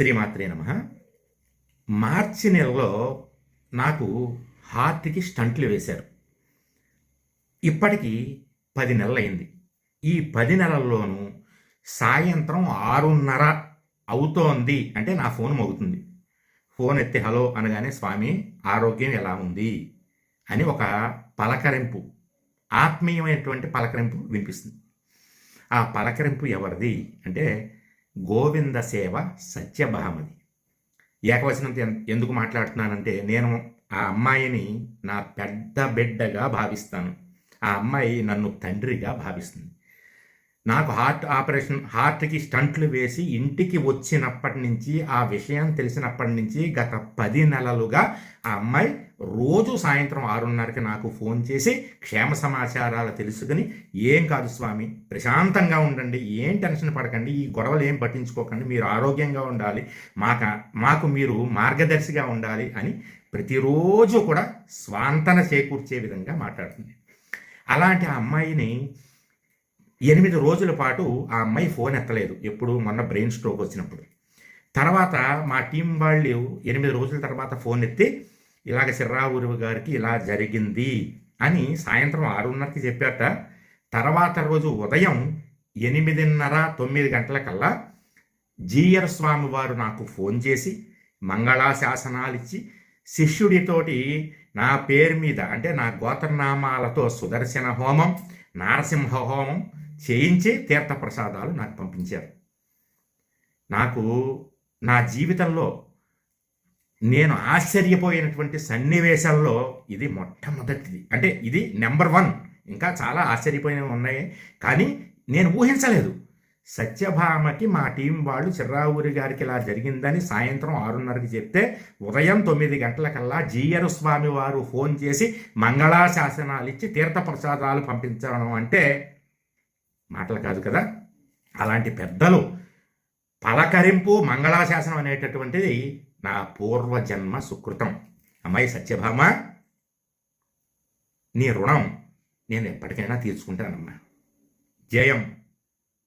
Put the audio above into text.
శ్రీమాత్రే నమ. మార్చి నెలలో నాకు హార్ట్కి స్టంట్లు వేశారు. ఇప్పటికీ పది నెలలైంది. ఈ పది నెలల్లోనూ సాయంత్రం ఆరున్నర అవుతోంది అంటే నా ఫోన్ మోగుతుంది. ఫోన్ ఎత్తి హలో అనగానే స్వామి ఆరోగ్యం ఎలా ఉంది? అని ఒక పలకరింపు ఆత్మీయమైనటువంటి పలకరింపు వినిపిస్తుంది. ఆ పలకరింపు ఎవరిది? అంటే గోవింద సేవ సత్యభామది. ఏకవచనంతో ఎందుకు మాట్లాడుతున్నానంటే నేను ఆ అమ్మాయిని నా పెద్ద బిడ్డగా భావిస్తాను. ఆ అమ్మాయి నన్ను తండ్రిగా భావిస్తుంది. నాకు హార్ట్ ఆపరేషన్ హార్ట్కి స్టంట్లు వేసి ఇంటికి వచ్చినప్పటి నుంచి ఆ విషయం తెలిసినప్పటి నుంచి గత పది నెలలుగా ఆ అమ్మాయి రోజు సాయంత్రం ఆరున్నరకి నాకు ఫోన్ చేసి క్షేమ సమాచారాలు తెలుసుకుని ఏం కాదు స్వామి ప్రశాంతంగా ఉండండి ఏం టెన్షన్ పడకండి ఈ గొడవలు ఏం పట్టించుకోకండి మీరు ఆరోగ్యంగా ఉండాలి మాక మాకు మీరు మార్గదర్శిగా ఉండాలి అని ప్రతిరోజు కూడా స్వాంతన చేకూర్చే విధంగా మాట్లాడుతుంది. అలాంటి ఆ అమ్మాయిని ఎనిమిది రోజుల పాటు ఆ అమ్మాయి ఫోన్ ఎత్తలేదు ఎప్పుడు మొన్న బ్రెయిన్ స్ట్రోక్ వచ్చినప్పుడు. తర్వాత మా టీం వాళ్ళు ఎనిమిది రోజుల తర్వాత ఫోన్ ఎత్తి ఇలాగ సిర్రావూరు గారికి ఇలా జరిగింది అని సాయంత్రం ఆరున్నరకి చెప్పాట తర్వాత రోజు ఉదయం ఎనిమిదిన్నర తొమ్మిది గంటలకల్లా జీయర్ స్వామి వారు నాకు ఫోన్ చేసి మంగళాశాసనాలు ఇచ్చి శిష్యుడితోటి నా పేరు మీద అంటే నా గోత్రనామాలతో సుదర్శన హోమం నారసింహ హోమం చేయించి తీర్థప్రసాదాలు నాకు పంపించారు. నాకు నా జీవితంలో నేను ఆశ్చర్యపోయినటువంటి సన్నివేశాల్లో ఇది మొట్టమొదటిది. అంటే ఇది నెంబర్ వన్. ఇంకా చాలా ఆశ్చర్యపోయినవి ఉన్నాయి. కానీ నేను ఊహించలేదు. సత్యభామకి మా టీం వాళ్ళు చిర్రావూరి గారికి ఇలా జరిగిందని సాయంత్రం ఆరున్నరకి చెప్తే ఉదయం తొమ్మిది గంటలకల్లా జీయరు స్వామి వారు ఫోన్ చేసి మంగళాశాసనాలు ఇచ్చి తీర్థప్రసాదాలు పంపించడం అంటే మాటలు కాదు కదా? అలాంటి పెద్దలు పలకరింపు మంగళాశాసనం అనేటటువంటిది నా పూర్వజన్మ సుకృతం. అమ్మాయి సత్యభామ నీ రుణం నేను ఎప్పటికైనా తీర్చుకుంటానమ్మా. జయం.